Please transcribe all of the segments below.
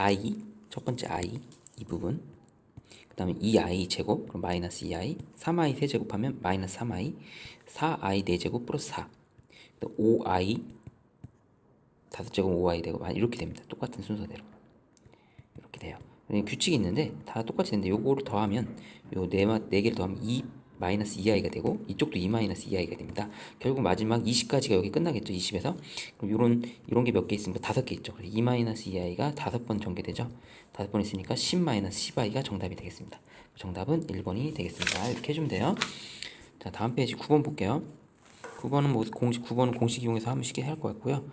i 첫 번째 i 이 부분. 그 다음에 2i 제곱 그럼 마이너스 2i 3i 세제곱하면 마이너스 3i 4i 4제곱 플러스 4또 5i 다섯 제곱 5i 되고 아, 이렇게 됩니다. 똑같은 순서대로. 이렇게 돼요. 규칙이 있는데 다 똑같이 되는데 요거를 더하면 요네 네 개를 더하면 2 마이너스 2i가 되고 이쪽도 2 마이너스 2i가 됩니다. 결국 마지막 20까지가 여기 끝나겠죠. 20에서 그럼 요런 이런 게 몇 개 있으니까 다섯 개 있죠. 그래서 2 마이너스 2i가 다섯 번 전개되죠. 다섯 번 있으니까 10 마이너스 10i가 정답이 되겠습니다. 정답은 1번이 되겠습니다. 이렇게 해주면 돼요. 자 다음 페이지 9번 볼게요. 9번은 뭐 공식 9번은 공식 이용해서 하면 쉽게 할 것 같고요.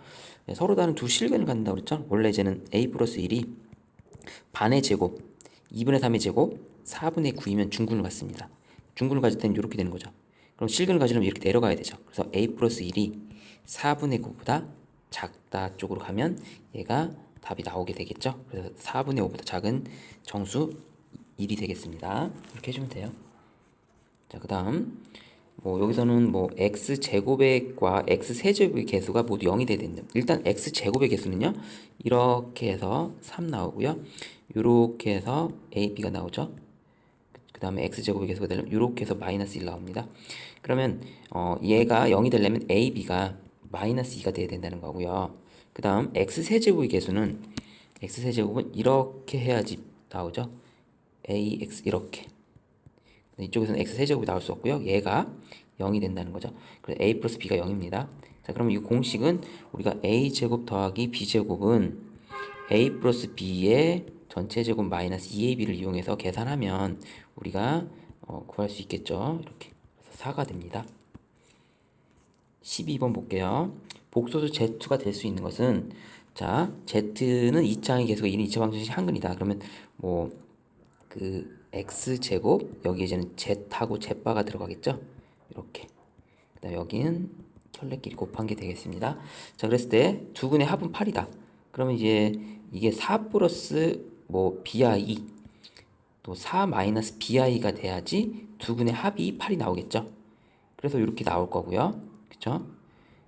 네, 서로 다른 두 실근을 갖는다고 그랬죠. 원래 이제는 a 플러스 1이 반의 제곱 2분의 3의 제곱 4분의 9이면 중근을 갖습니다. 중근을 가질 때는 이렇게 되는 거죠. 그럼 실근을 가지려면 이렇게 내려가야 되죠. 그래서 a 플러스 1이 4분의 9보다 작다 쪽으로 가면 얘가 답이 나오게 되겠죠. 그래서 4분의 5보다 작은 정수 1이 되겠습니다. 이렇게 해주면 돼요. 자, 그 다음 뭐 여기서는 뭐 x 제곱의 과 x 세제곱의 개수가 모두 0이 돼야 된다. 일단 x 제곱의 개수는요. 이렇게 해서 3 나오고요. 이렇게 해서 a, b가 나오죠. 그 다음에 x 제곱의 개수가 되려면 이렇게 해서 마이너스 1 나옵니다. 그러면 어, 얘가 0이 되려면 a, b가 마이너스 2가 돼야 된다는 거고요. 그 다음 x 세제곱의 개수는 x 세제곱은 이렇게 해야지 나오죠. ax 이렇게 이쪽에서는 x 세제곱이 나올 수 없고요. 얘가 0이 된다는 거죠. 그래서 a 플러스 b가 0입니다. 자, 그럼 이 공식은 우리가 a 제곱 더하기 b 제곱은 a 플러스 b의 전체 제곱 마이너스 2ab를 이용해서 계산하면 우리가 어, 구할 수 있겠죠. 이렇게 그래서 4가 됩니다. 12번 볼게요. 복소수 z2가 될 수 있는 것은 자 z는 2차의 계수가 1인 2차 방정식 한근이다. 그러면 뭐 그 x 제곱 여기 이제는 z하고 z바가 들어가겠죠. 이렇게. 그다음 여기는 켤레끼리 곱한 게 되겠습니다. 자 그랬을 때 두 근의 합은 8이다. 그러면 이제 이게 4 플러스 뭐 bi 또4 마이너스 bi가 돼야지 두 근의 합이 8이 나오겠죠. 그래서 이렇게 나올 거고요. 그쵸?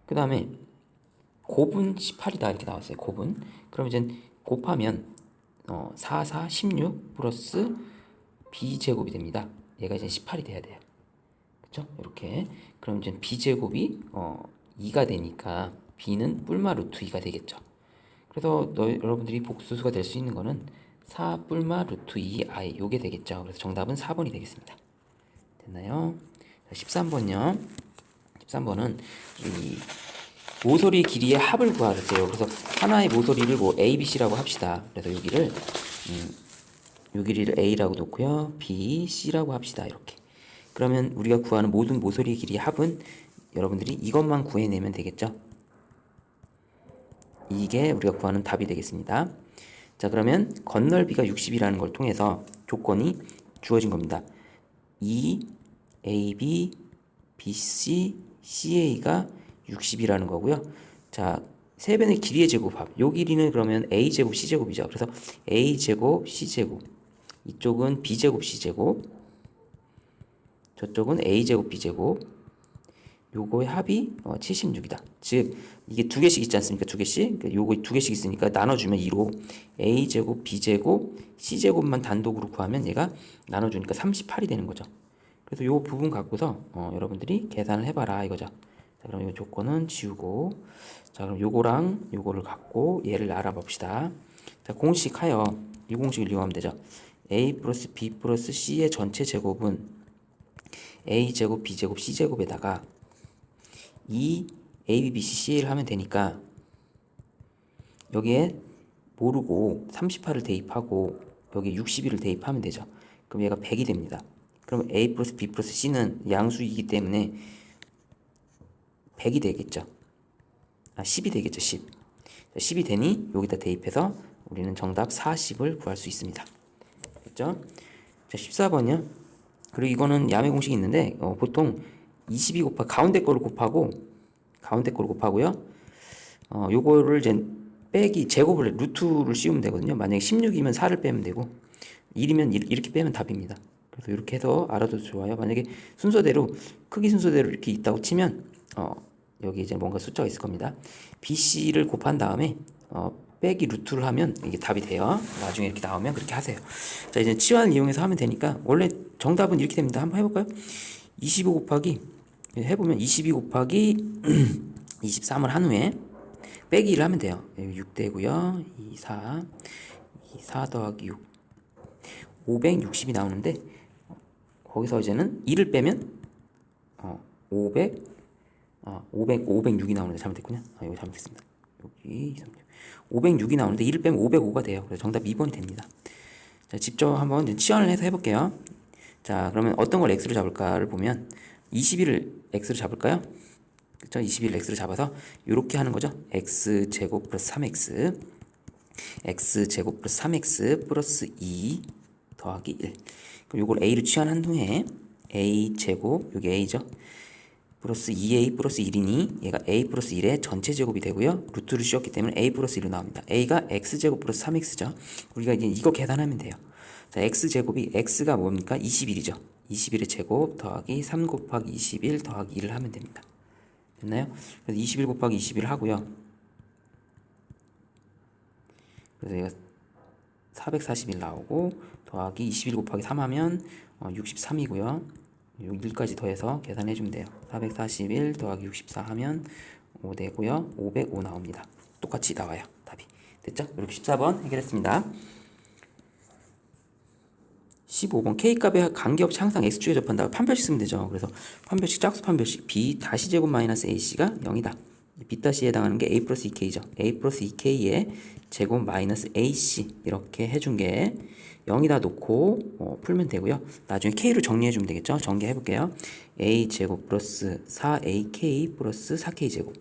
그 다음에 곱은 18이다 이렇게 나왔어요. 곱은. 그럼 이제 곱하면 어, 4, 4, 16 플러스 b제곱이 됩니다. 얘가 이제 18이 돼야 돼요. 그쵸? 이렇게. 그럼 이제 b제곱이 어, 2가 되니까 b는 뿔마 루트 2가 되겠죠. 그래서 너, 여러분들이 복수수가 될 수 있는 거는 4 뿔마 루트 2i 요게 되겠죠. 그래서 정답은 4번이 되겠습니다. 됐나요? 13번요. 13번은 이 모서리 길이의 합을 구하세요. 그래서 하나의 모서리를 뭐 A, B, C라고 합시다. 그래서 여기를 음, 요 길이를 A라고 놓고요. B, C라고 합시다. 이렇게. 그러면 우리가 구하는 모든 모서리 길이의 합은 여러분들이 이것만 구해내면 되겠죠. 이게 우리가 구하는 답이 되겠습니다. 자, 그러면 건널비가 60이라는 걸 통해서 조건이 주어진 겁니다. 2 AB, BC, CA가 60이라는 거고요. 자, 세 변의 길이의 제곱합. 요 길이는 그러면 A 제곱 C 제곱이죠. 그래서 A 제곱 C 제곱. 이쪽은 B 제곱 C 제곱. 저쪽은 A 제곱 B 제곱. 요거의 합이 어, 76이다. 즉 이게 두 개씩 있지 않습니까? 두 개씩. 그러니까 요거 두 개씩 있으니까 나눠주면 2로 A 제곱 B 제곱 C 제곱만 단독으로 구하면 얘가 나눠주니까 38이 되는 거죠. 그래서 요 부분 갖고서 어, 여러분들이 계산을 해봐라 이거죠. 자, 그럼 이 조건은 지우고 자 그럼 요거랑 요거를 갖고 얘를 알아봅시다. 자 공식하여 이 공식을 이용하면 되죠. a 플러스 b 플러스 c의 전체 제곱은 a 제곱 b 제곱 c 제곱에다가 2 a b b c c를 하면 되니까 여기에 모르고 38을 대입하고 여기 61을 대입하면 되죠. 그럼 얘가 100이 됩니다. 그럼 a 플러스 b 플러스 c는 양수이기 때문에 100이 되겠죠. 아, 10이 되겠죠, 10. 10이 되니 여기다 대입해서 우리는 정답 40을 구할 수 있습니다. 됐죠? 자, 14번이요. 그리고 이거는 야매 공식이 있는데 어, 보통 22 곱하 가운데 거를 곱하고 가운데 거를 곱하고요. 어, 요거를 이제 빼기 제곱을 루트를 씌우면 되거든요. 만약에 16이면 4를 빼면 되고 1이면 이렇게 빼면 답입니다. 그래서 이렇게 해서 알아도 좋아요. 만약에 순서대로 크기 순서대로 이렇게 있다고 치면 어, 여기 이제 뭔가 숫자가 있을 겁니다. BC를 곱한 다음에 어, 빼기 루트를 하면 이게 답이 돼요. 나중에 이렇게 나오면 그렇게 하세요. 자, 이제 치환을 이용해서 하면 되니까 원래 정답은 이렇게 됩니다. 한번 해볼까요? 25 곱하기 해보면 22 곱하기 23을 한 후에 빼기 1을 하면 돼요. 6 되고요. 2, 4, 2, 4 더하기 6 560이 나오는데 어, 거기서 이제는 2를 빼면 어, 500 아, 500 506이 나오는데 잘못됐군요. 아, 이거 잘못했습니다. 여기 3, 506이 나오는데 1을 빼면 505가 돼요. 그래서 정답 2번이 됩니다. 자, 직접 한번 치환을 해서 해볼게요. 자, 그러면 어떤 걸 x로 잡을까를 보면 21을 x로 잡을까요? 그쵸? 21을 x로 잡아서 이렇게 하는 거죠. x 제곱 플러스 3x x 제곱 플러스 3x 플러스 2 더하기 1 그럼 이걸 a로 치환한 후에 a 제곱 여기 a죠. 플러스 2a 플러스 1이니 얘가 a 플러스 1의 전체 제곱이 되고요. 루트를 씌웠기 때문에 a 플러스 1로 나옵니다. a가 x제곱 플러스 3x죠. 우리가 이제 이거 계산하면 돼요. 자, x제곱이 x가 뭡니까? 21이죠. 21의 제곱 더하기 3 곱하기 21 더하기 1을 하면 됩니다. 됐나요? 그래서 21 곱하기 21 하고요. 그래서 얘가 441 나오고 더하기 21 곱하기 3 하면 어, 63이고요. 1까지 더해서 계산해 주면 돼요. 441 더하기 64 하면 5 되고요. 505 나옵니다. 똑같이 나와요. 답이. 됐죠? 이렇게 14번 해결했습니다. 15번 K값의 관계없이 항상 X축에 접한다. 판별식 쓰면 되죠. 그래서 판별식 짝수 판별식 B 다시 제곱 마이너스 AC가 0이다. B 다시에 해당하는 게 A 플러스 2K죠. A 플러스 2K의 제곱 마이너스 AC 이렇게 해준 게 0이다 놓고 어, 풀면 되고요. 나중에 K로 정리해 주면 되겠죠. 전개해 볼게요. A 제곱 플러스 4AK 플러스 4K 제곱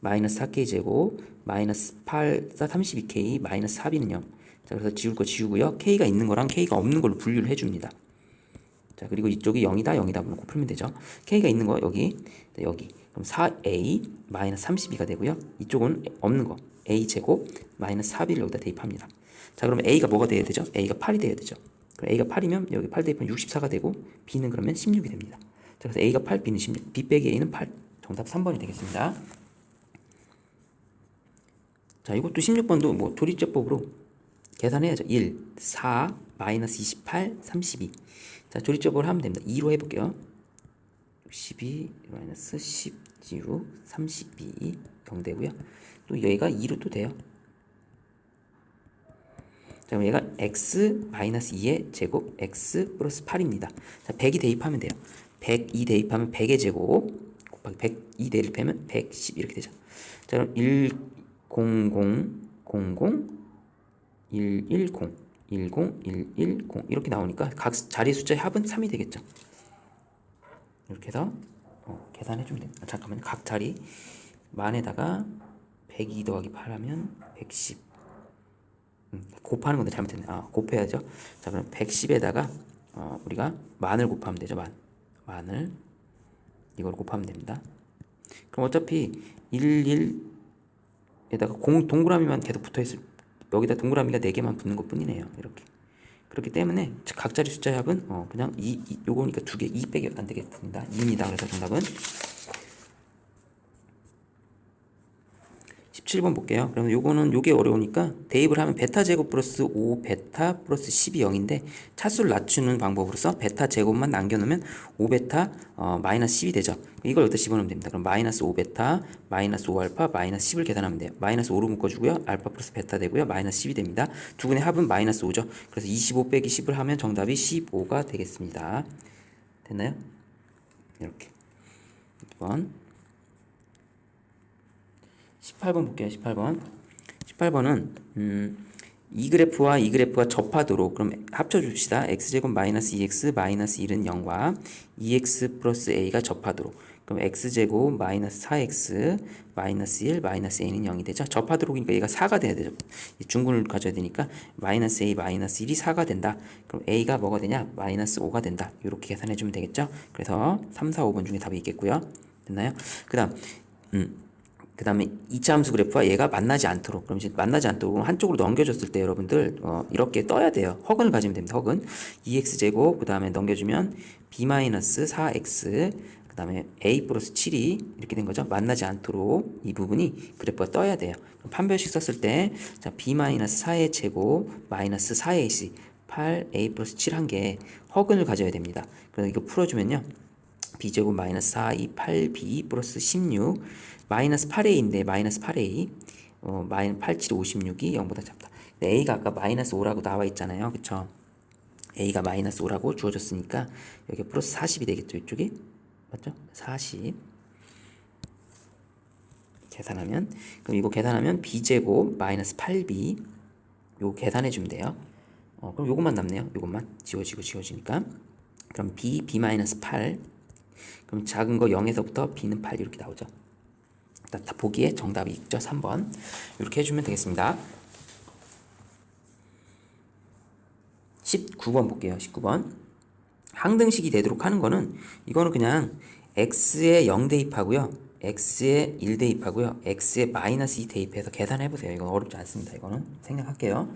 마이너스 4K 제곱 마이너스 8 32K 마이너스 4B는 0. 자, 그래서 지울 거 지우고요. K가 있는 거랑 K가 없는 걸로 분류를 해줍니다. 자, 그리고 이쪽이 0이다, 0이다 놓고 풀면 되죠. K가 있는 거 여기, 여기. 그럼 4A 마이너스 32가 되고요. 이쪽은 없는 거. A 제곱 마이너스 4B를 여기다 대입합니다. 자, 그러면 A가 뭐가 돼야 되죠? A가 8이 돼야 되죠. 그럼 A가 8이면 여기 8 대입하면 64가 되고 B는 그러면 16이 됩니다. 자, 그래서 A가 8, B는 16, B 빼기 A는 8. 정답 3번이 되겠습니다. 자, 이것도 16번도 뭐 조리제법으로 계산해야죠. 1, 4, 마이너스 28, 32. 자, 조리적으로 하면 됩니다. 2로 해볼게요. 12, 마이너스 10, 6, 32, 0 되고요. 또 얘가 2로 또 돼요. 자, 그럼 얘가 x 마이너스 2의 제곱 x 플러스 8입니다. 자, 100이 대입하면 돼요. 102 대입하면 100의 제곱 곱하기 102 대입하면 110 이렇게 되죠. 자, 그럼 1, 0, 0, 0, 0, 110, 10, 110 이렇게 나오니까 각 자리 숫자의 합은 3이 되겠죠. 이렇게 해서 어, 계산해 주면 됩니다. 아, 잠깐만요. 각 자리 만에다가 102 더하기 8 하면 110 음, 곱하는 건데 잘못했네. 아, 곱해야죠. 자, 그럼 110에다가 어, 우리가 만을 곱하면 되죠. 만. 만을 이걸 곱하면 됩니다. 그럼 어차피 11에다가 공 동그라미만 계속 붙어 있을 여기다 동그라미가 4개만 붙는 것 뿐이네요. 이렇게. 그렇기 때문에 각 자리 숫자의 합은 어, 그냥 2, 2 요거니까 두 개, 2 빼기 안 되겠습니다. 2입니다. 그래서 정답은 17번 볼게요. 그러면 요거는 요게 어려우니까 대입을 하면 베타 제곱 플러스 5 베타 플러스 10이 0인데 차수를 낮추는 방법으로서 베타 제곱만 남겨놓으면 5 베타 어, 마이너스 10이 되죠. 이걸 여기다 집어넣으면 됩니다. 그럼 마이너스 5 베타 마이너스 5 알파 마이너스 10을 계산하면 돼요. 마이너스 5로 묶어주고요. 알파 플러스 베타 되고요. 마이너스 10이 됩니다. 두 분의 합은 마이너스 5죠. 그래서 25 빼기 10을 하면 정답이 15가 되겠습니다. 됐나요? 이렇게 2번 18번 볼게요. 18번. 18번은 음, 이 그래프와 이 그래프가 접하도록 그럼 합쳐 줍시다. x제곱 마이너스 2x 마이너스 1은 0과 2x 플러스 a가 접하도록 그럼 x제곱 마이너스 4x 마이너스 1 마이너스 a는 0이 되죠. 접하도록이니까 얘가 4가 돼야 되죠. 중근을 가져야 되니까 마이너스 a 마이너스 1이 4가 된다. 그럼 a가 뭐가 되냐? 마이너스 5가 된다. 이렇게 계산해 주면 되겠죠. 그래서 3, 4, 5번 중에 답이 있겠고요. 됐나요? 그 다음 음. 그 다음에 2차 함수 그래프와 얘가 만나지 않도록 그럼 이제 만나지 않도록 한쪽으로 넘겨줬을 때 여러분들 어, 이렇게 떠야 돼요 허근을 가지면 됩니다 허근 2x제곱 그 다음에 넘겨주면 b-4x 그그 다음에 a 플러스 7이 이렇게 된 거죠. 만나지 않도록 이 부분이 그래프가 떠야 돼요. 그럼 판별식 썼을 때 자, b 마이너스 4의 제곱 마이너스 4ac 8a 플러스 7 한 개 허근을 가져야 됩니다. 그래서 이거 풀어주면요. B제곱 마이너스 4, 2, 8b 플러스 16 마이너스 8a인데 마이너스 8a 어, 마이너스 8, 7, 56이 0보다 작다. a가 아까 마이너스 5라고 나와 있잖아요. 그쵸? a가 마이너스 5라고 주어졌으니까 여기 플러스 40이 되겠죠. 이쪽이 맞죠? 40 계산하면 그럼 이거 계산하면 b제곱 마이너스 8b 요거 계산해 주면 돼요. 어, 그럼 요것만 남네요. 요것만 지워지고 지워지니까 그럼 b b 마이너스 8 그럼 작은 거 0에서부터 b는 8 이렇게 나오죠. 다 보기에 정답이 있죠. 3번 이렇게 해주면 되겠습니다. 19번 볼게요. 19번 항등식이 되도록 하는 거는 이거는 그냥 x에 0 대입하고요. x에 1 대입하고요. x에 마이너스 2 대입해서 계산해 보세요. 이건 어렵지 않습니다. 이거는 생각할게요.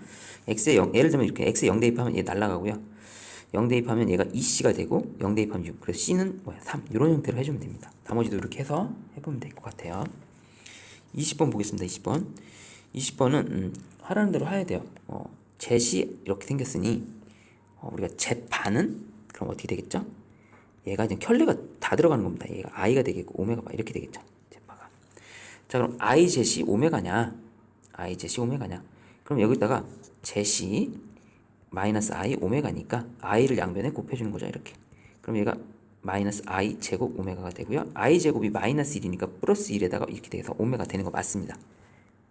x에 0 예를 들면 이렇게 x에 0 대입하면 얘 날라가고요. 0 대입하면 얘가 2c가 되고 0 대입하면 6 그래서 c는 뭐야 3 이런 형태로 해주면 됩니다. 나머지도 이렇게 해서 해보면 될 것 같아요. 20번 보겠습니다. 20번 20번은 음, 하라는 대로 해야 돼요. 어, zet이 이렇게 생겼으니 어, 우리가 z 반은 그럼 어떻게 되겠죠? 얘가 이제 켤레가 다 들어가는 겁니다. 얘가 i가 되겠고 오메가 바 이렇게 되겠죠. 제파가. 자 그럼 i zet이 오메가냐? i zet이 오메가냐? 그럼 여기다가 zet이 마이너스 i 오메가니까 i를 양변에 곱해주는 거죠. 이렇게. 그럼 얘가 마이너스 i 제곱 오메가가 되고요. i 제곱이 마이너스 1이니까 플러스 1에다가 이렇게 돼서 오메가 되는 거 맞습니다.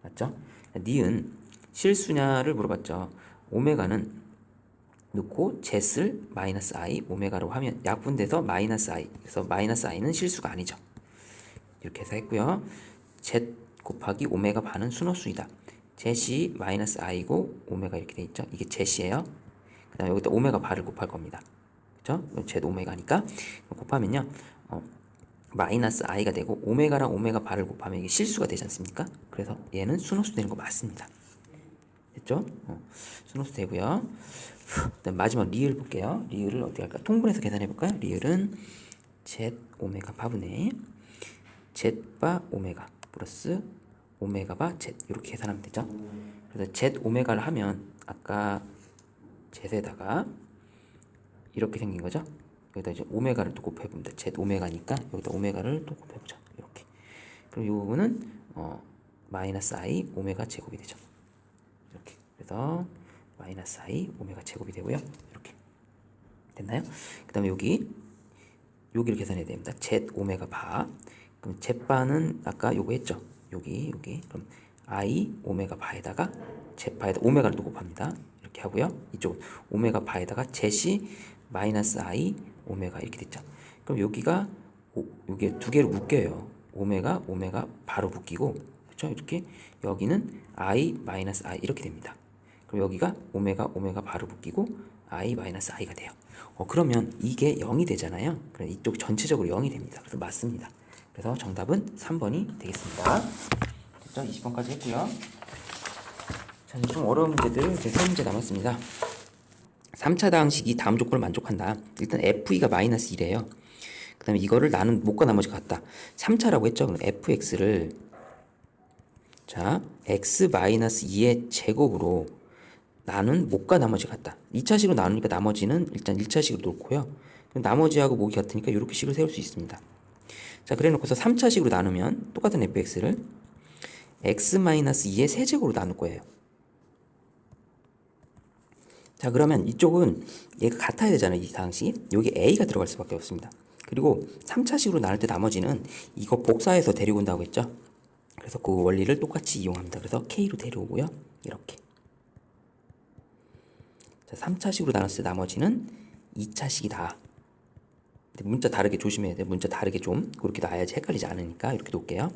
맞죠? 니은 실수냐를 물어봤죠. 오메가는 넣고 zet을 마이너스 i 오메가로 하면 약분돼서 마이너스 i 그래서 마이너스 i는 실수가 아니죠. 이렇게 해서 했고요. z 곱하기 오메가 반은 순호수이다. Zet이 마이너스 i고 오메가 이렇게 돼 있죠. 이게 zet이에요. 그 다음에 여기다 오메가 바를 곱할 겁니다. 그죠? z 오메가니까 곱하면요. 어, 마이너스 i가 되고 오메가랑 오메가 바를 곱하면 이게 실수가 되지 않습니까? 그래서 얘는 순호수 되는 거 맞습니다. 됐죠? 어, 순호수 되고요. 그다음 마지막 리을 볼게요. 리을을 어떻게 할까? 통분해서 계산해 볼까요? 리을은 z 오메가 바분의 z 바 오메가 플러스 오메가 바 z 이렇게 계산하면 되죠. 그래서 z 오메가를 하면 아까 z에다가 이렇게 생긴 거죠. 여기다 이제 오메가를 또 곱해봅니다. z 오메가니까 여기다 오메가를 또 곱해보죠. 이렇게. 그럼 이 부분은 어, 마이너스 i 오메가 제곱이 되죠. 이렇게. 그래서 마이너스 i 오메가 제곱이 되고요. 이렇게 됐나요? 그 다음에 여기 여기를 계산해야 됩니다. z 오메가 바 그럼 z 바는 아까 요거 했죠. 여기 여기 그럼 i 오메가 바에다가 z 바에다 오메가를 또 곱합니다. 이렇게 하고요. 이쪽 오메가 바에다가 z이 마이너스 i 오메가 이렇게 됐죠. 그럼 여기가 오, 여기 두 개로 묶여요. 오메가 오메가 바로 묶이고 그렇죠? 이렇게 여기는 i 마이너스 i 이렇게 됩니다. 그럼 여기가 오메가 오메가 바로 묶이고 i 마이너스 i가 돼요. 어, 그러면 이게 0이 되잖아요. 그럼 이쪽 전체적으로 0이 됩니다. 그래서 맞습니다. 그래서 정답은 3번이 되겠습니다. 됐죠? 20번까지 했고요. 자, 좀 어려운 문제들 이제 세 문제 남았습니다. 3차 다항식이 다음 조건을 만족한다. 일단 FE가 마이너스 1이에요. 그 다음에 이거를 나는 못과 나머지 같다. 3차라고 했죠. 그럼 fx를 자 x 마이너스 2의 제곱으로 나는 못과 나머지 같다. 2차식으로 나누니까 나머지는 일단 1차식으로 놓고요. 나머지하고 목이 같으니까 이렇게 식을 세울 수 있습니다. 자 그래 놓고서 3차식으로 나누면 똑같은 fx를 x 마이너스 2의 세제곱으로 나눌 거예요. 자 그러면 이쪽은 얘가 같아야 되잖아요. 이 다항식이. 여기 a가 들어갈 수밖에 없습니다. 그리고 3차식으로 나눌 때 나머지는 이거 복사해서 데리고 온다고 했죠. 그래서 그 원리를 똑같이 이용합니다. 그래서 k로 데려오고요. 이렇게. 자, 3차식으로 나눴을 때 나머지는 2차식이다. 문자 다르게 조심해야 돼요. 문자 다르게 좀 그렇게 놔야지 헷갈리지 않으니까 이렇게 놓을게요.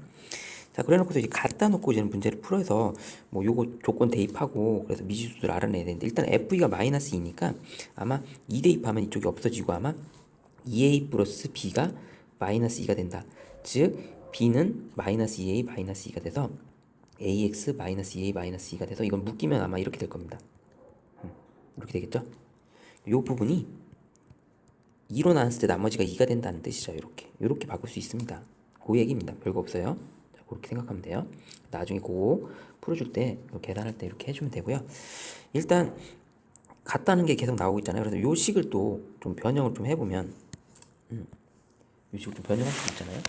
자, 그래 놓고서 이제 갖다 놓고 이제는 문제를 풀어서 뭐 요거 조건 대입하고 그래서 미지수를 알아내야 되는데 일단 FE가 마이너스 2니까 아마 2 대입하면 이쪽이 없어지고 아마 2A 플러스 B가 마이너스 2가 된다. 즉 B는 마이너스 2A 마이너스 2가 돼서 AX 마이너스 2A 마이너스 2가 돼서 이건 묶이면 아마 이렇게 될 겁니다. 음, 이렇게 되겠죠? 요 부분이 2로 나눴을 때 나머지가 2가 된다는 뜻이죠. 이렇게 이렇게 바꿀 수 있습니다. 그 얘기입니다. 별거 없어요. 자, 그렇게 생각하면 돼요. 나중에 그거 풀어줄 때 계산할 때 이렇게 해주면 되고요. 일단 같다는 게 계속 나오고 있잖아요. 그래서 요 식을 또 좀 변형을 좀 해보면 음, 요 식을 좀 변형할 수 있잖아요.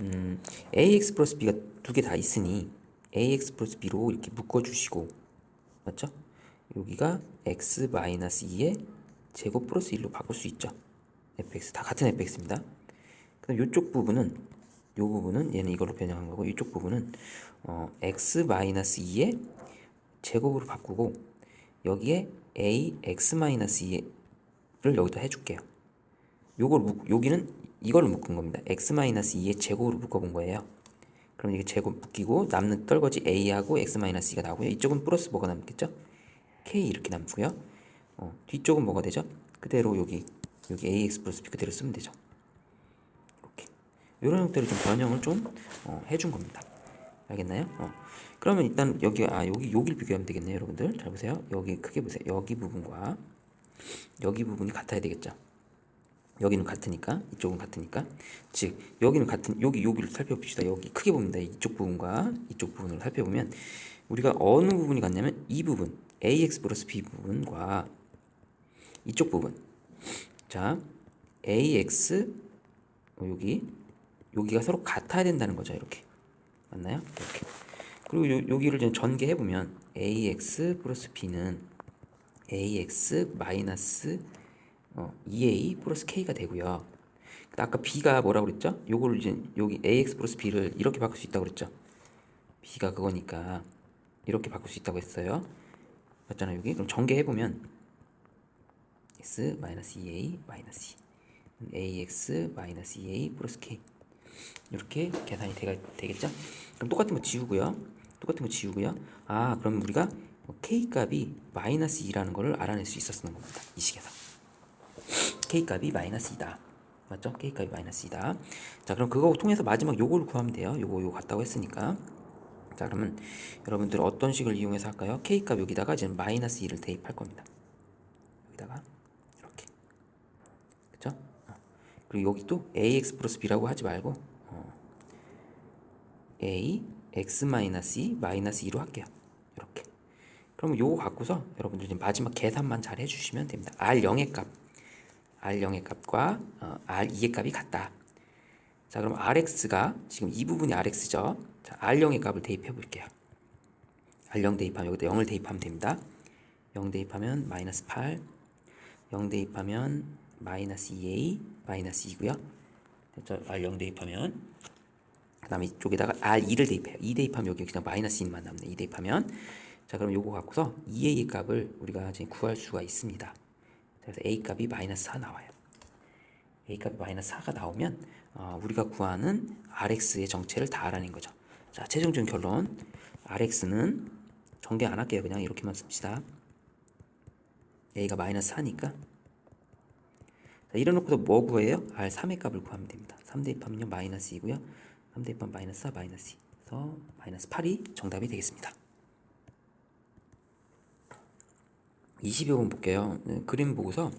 음, ax 플러스 b가 두 개 다 있으니 ax 플러스 b로 이렇게 묶어주시고 맞죠? 여기가 x 마이너스 2의 제곱 플러스 1로 바꿀 수 있죠. Fx 다 같은 fx입니다. 그럼 이쪽 부분은 요 부분은 얘는 이걸로 변형한 거고 이쪽 부분은 어, x 마이너스 2의 제곱으로 바꾸고 여기에 a x 마이너스 2를 여기다 해줄게요. 요걸 묶, 여기는 이거를 묶은 겁니다. x 마이너스 2의 제곱으로 묶어본 거예요. 그럼 이게 제곱 묶이고 남는 떨거지 a하고 x 마이너스 2가 나오고요. 이쪽은 플러스 뭐가 남겠죠? k 이렇게 남고요. 어, 뒤쪽은 뭐가 되죠? 그대로 여기 여기 ax 플러스 b 그대로 쓰면 되죠. 이렇게 이런 형태로 좀 변형을 좀 어, 해준 겁니다. 알겠나요? 어. 그러면 일단 여기 아 여기 여기를 비교하면 되겠네요, 여러분들. 잘 보세요. 여기 크게 보세요. 여기 부분과 여기 부분이 같아야 되겠죠. 여기는 같으니까 이쪽은 같으니까 즉 여기는 같은 여기 여기를 살펴봅시다. 여기 크게 봅니다. 이쪽 부분과 이쪽 부분을 살펴보면 우리가 어느 부분이 같냐면 이 부분 ax 플러스 b 부분과 이쪽 부분 자 ax 어, 여기 여기가 서로 같아야 된다는 거죠. 이렇게 맞나요? 이렇게 그리고 요, 여기를 좀 전개해 보면 ax 플러스 b는 ax 마이너스 어, 2a 플러스 k가 되고요. 아까 b가 뭐라고 그랬죠? 요거를 이제 여기 ax 플러스 b를 이렇게 바꿀 수 있다고 그랬죠? b가 그거니까 이렇게 바꿀 수 있다고 했어요. 맞잖아요, 여기. 그럼 전개해 보면 x 마이너스 2a 마이너스 2 ax 마이너스 2a 플러스 k 이렇게 계산이 되가, 되겠죠? 그럼 똑같은 거 지우고요. 똑같은 거 지우고요. 아, 그럼 우리가 k 값이 마이너스 2라는 거를 알아낼 수 있었는 겁니다. 이 식에서. k 값이 마이너스 2다. 맞죠? k 값이 마이너스 2다. 자, 그럼 그거 통해서 마지막 요거를 구하면 돼요. 요거 요거 같다고 했으니까. 자, 그러면 여러분들 어떤 식을 이용해서 할까요? k 값 여기다가 지금 마이너스 2를 대입할 겁니다. 여기다가 이렇게. 그쵸? 어. 그리고 여기 또 ax 플러스 b라고 하지 말고 어. a x 마이너스 2 마이너스 2로 할게요. 이렇게. 그럼 요거 갖고서 여러분들 지금 마지막 계산만 잘 해주시면 됩니다. r0의 값, r0의 값과 어, r2의 값이 같다. 자, 그럼 rx가 지금 이 부분이 rx죠. 자, r0의 값을 대입해 볼게요. r0 대입하면 여기다 0을 대입하면 됩니다. 0 대입하면 마이너스 8, 0 대입하면 마이너스 2a, 마이너스 2고요. 자, r0 대입하면 그 다음에 이쪽에다가 R2를 대입해요. 2 대입하면 여기 그냥 마이너스 2만 남네. 2 대입하면 자 그럼 요거 갖고서 2a 값을 우리가 지금 구할 수가 있습니다. 자, 그래서 a 값이 마이너스 4 나와요. a 값이 마이너스 4가 나오면 어, 우리가 구하는 rx의 정체를 다 알아낸 거죠. 자 최종적인 결론 rx는 전개 안 할게요. 그냥 이렇게만 씁시다. a가 마이너스 4니까 자, 이래놓고서 뭐 구해요? R3의 값을 구하면 됩니다. 3 대입하면요 마이너스 2고요. 3 대입하면 마이너스 4 마이너스 2 그래서 마이너스 8이 정답이 되겠습니다. 22번 볼게요. 네, 그림 보고서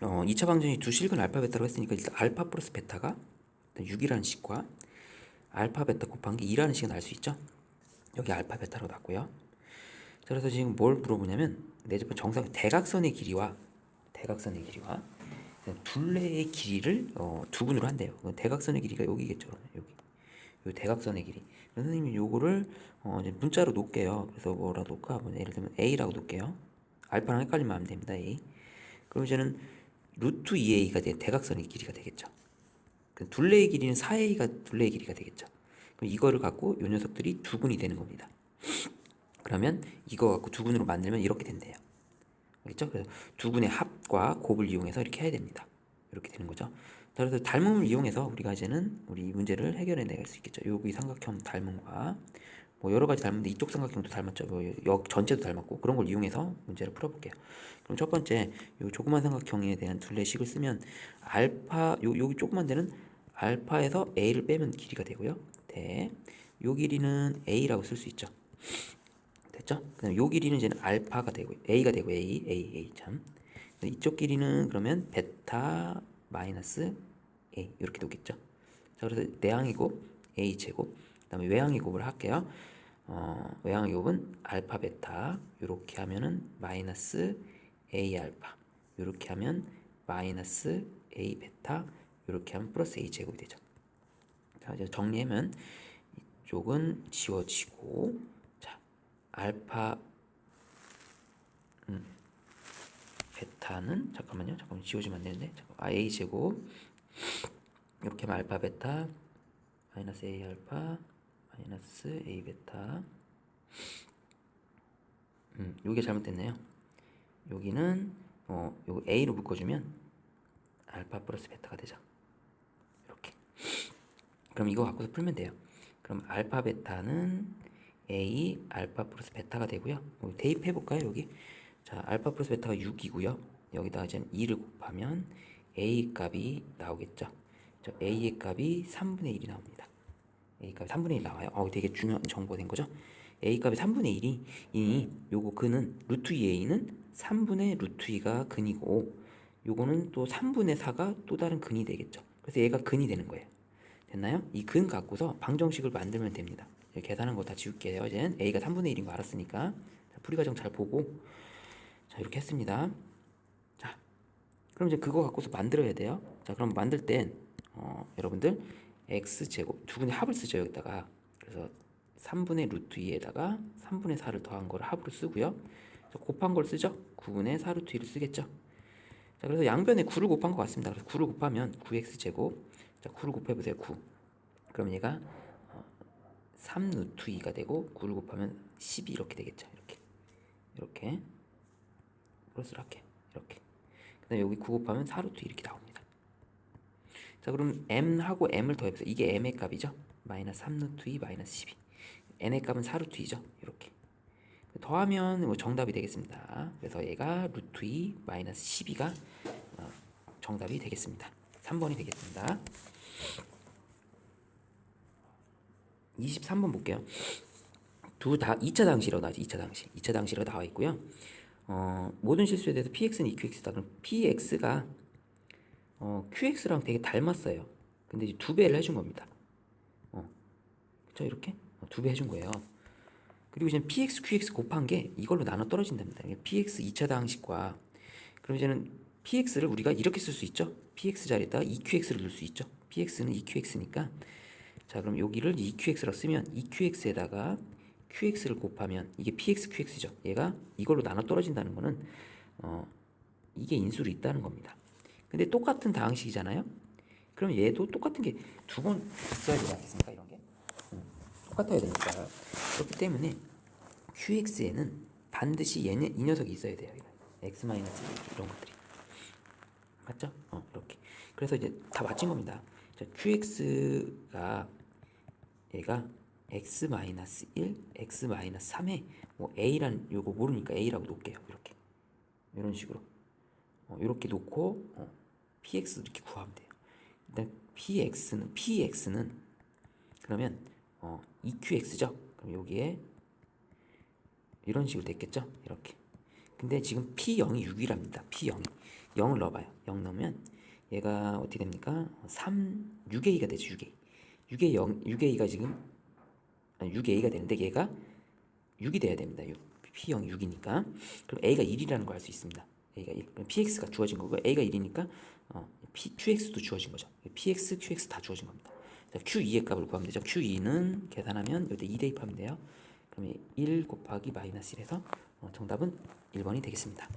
어, 2차 방정이 두 실근 알파 베타로 했으니까 일단 알파 플러스 베타가 6이라는 식과 알파 베타 게 2라는 식은 알 수 있죠. 여기 알파 베타로 났고요. 자, 그래서 지금 뭘 물어보냐면 내접한 정상 대각선의 길이와 대각선의 길이와 둘레의 길이를 어, 두분으로 한대요. 그 대각선의 길이가 여기겠죠. 여기. 요 대각선의 길이. 선생님이 요거를 어, 이제 문자로 놓을게요. 그래서 뭐라 놓을까? 뭐 예를 들면 a라고 놓을게요. 알파랑 헷갈리면 하면 됩니다. a. 그럼 이제는 루트 2a가 돼 대각선의 길이가 되겠죠. 그 둘레의 길이는 4a가 둘레의 길이가 되겠죠. 그럼 이거를 갖고 요 녀석들이 두근이 되는 겁니다. 그러면 이거 갖고 두근으로 만들면 이렇게 된대요. 알겠죠? 그래서 두근의 합과 곱을 이용해서 이렇게 해야 됩니다. 이렇게 되는 거죠. 자, 그래서 닮음을 이용해서 우리가 이제는 우리 이 문제를 해결해 낼수 있겠죠. 여기 삼각형 닮음과 뭐 여러 가지 닮은데 이쪽 삼각형도 닮았죠. 뭐여 전체도 닮았고 그런 걸 이용해서 문제를 풀어볼게요. 그럼 첫 번째 요 조그만 삼각형에 대한 둘레식을 쓰면 알파 요 여기 조그만 데는 알파에서 a를 빼면 길이가 되고요. 대. 요 길이는 a라고 쓸 수 있죠. 됐죠? 그다음 요 길이는 이제는 알파가 되고 a가 되고 a a a 참. 이쪽 길이는 그러면 베타 마이너스 a 이렇게 되겠죠. 자 그래서 내항의 곱 a 제곱 그다음에 외항의 곱을 할게요. 어, 외항의 곱은 알파 베타 이렇게 하면은 마이너스 a 알파 이렇게 하면 마이너스 a 베타 이렇게 하면 플러스 a 제곱이 되죠. 자 이제 정리하면 이쪽은 지워지고 자 알파 음, 베타는 잠깐만요. 잠깐만 지워지면 안 되는데. 잠깐, 아, a 제곱. 이렇게 하면 알파 베타 마이너스 a 알파 마이너스 a 베타. 음 요게 잘못됐네요. 여기는 어 요거 a로 묶어 주면 알파 플러스 베타가 되죠. 이렇게. 그럼 이거 갖고서 풀면 돼요. 그럼 알파 베타는 a 알파 플러스 베타가 되고요. 뭐 대입해 볼까요 여기? 자 알파 플러스 베타가 6이고요. 여기다가 이제 2를 곱하면 a 값이 나오겠죠? 저 a의 값이 3분의 1이 나옵니다. A 값이 3분의 1 나와요. 어 되게 중요한 정보가 된 거죠? A 값이 3분의 1이 이 요거 근은 루트 2a는 3분의 루트 2가 근이고 요거는 또 3분의 4가 또 다른 근이 되겠죠? 그래서 얘가 근이 되는 거예요. 됐나요? 이 근 갖고서 방정식을 만들면 됩니다. 이제 계산한 거 다 지울게요. 이제는 a가 3분의 1인 거 알았으니까 자, 풀이 과정 잘 보고 자 이렇게 했습니다. 자 그럼 이제 그거 갖고서 만들어야 돼요. 자 그럼 만들 땐 어, 여러분들 x 제곱 두 분의 합을 쓰죠 여기다가 그래서 3분의 루트 2에다가 3분의 4를 더한 걸 합으로 쓰고요. 자, 곱한 걸 쓰죠. 9분의 4 루트 2를 쓰겠죠. 자 그래서 양변에 9를 곱한 것 같습니다. 그래서 9를 곱하면 9x 제곱 자 9를 곱해보세요 9 그럼 얘가 어, 3 루트 2가 되고 9를 곱하면 12 이렇게 되겠죠. 이렇게. 이렇게. 플러스를 할게. 이렇게. 그 다음에 여기 9 곱하면 4 루트 2 이렇게 나옵니다. 자 그럼 m하고 m을 더해보세요 이게 m의 값이죠? 마이너스 3 루트 2 마이너스 12 n의 값은 4 루트 2죠? 이렇게. 더하면 뭐 정답이 되겠습니다. 그래서 얘가 루트 2 마이너스 12가 어, 정답이 되겠습니다. 3번이 되겠습니다. 23번 볼게요. 두 다 2차 당시로 나와 2차 당시. 2차 당시로 나와 있고요. 어, 모든 실수에 대해서 px는 eqx다. 그럼 px가 어, qx랑 되게 닮았어요. 근데 이제 두 배를 해준 겁니다. 어, 그쵸 이렇게 어, 두배 해준 거예요. 그리고 이제 px, qx 곱한 게 이걸로 나눠 떨어진답니다. px 2차 당식과 그럼 이제는 px를 우리가 이렇게 쓸 수 있죠. px 자리에다가 eqx를 넣을 수 있죠. px는 eqx니까 자 그럼 여기를 eqx라고 쓰면 eqx에다가 qx를 곱하면 이게 px, qx죠. 얘가 이걸로 나눠 떨어진다는 거는 어 이게 인수로 있다는 겁니다. 근데 똑같은 다항식이잖아요. 그럼 얘도 똑같은 게 두 번 있어야 되지 않겠습니까? 이런 게 음, 똑같아야 되니까 그렇기 때문에 qx에는 반드시 얘, 이 녀석이 있어야 돼요. x 마이너스 이런 것들이 맞죠? 어 이렇게 그래서 이제 다 맞힌 겁니다. 자, qx가 얘가 x 마이너스 1, x 마이너스 3에 뭐 a란 요거 모르니까 a라고 놓을게요. 이렇게 이런 식으로 어, 이렇게 놓고 어, px 이렇게 구하면 돼요. 일단 px는 px는 그러면 어, eqx죠. 그럼 여기에 이런 식으로 됐겠죠? 이렇게. 근데 지금 p0이 6이랍니다. p0이 0을 넣어봐요. 0 넣으면 얘가 어떻게 됩니까? 3, 6a가 되죠. 6a. 6a 0, 6a가 지금 아니 6a가 되는데 얘가 6이 돼야 됩니다. 6. p0 6이니까 그럼 a가 1이라는 걸 알 수 있습니다. a가 1. 그럼 px가 주어진 거고 a가 1이니까 어, p, qx도 주어진 거죠. px, qx 다 주어진 겁니다. 자, q2의 값을 구하면 되죠. q2는 계산하면 여기 2 대입하면 돼요. 그러면 1 곱하기 마이너스 1에서 어, 정답은 1번이 되겠습니다.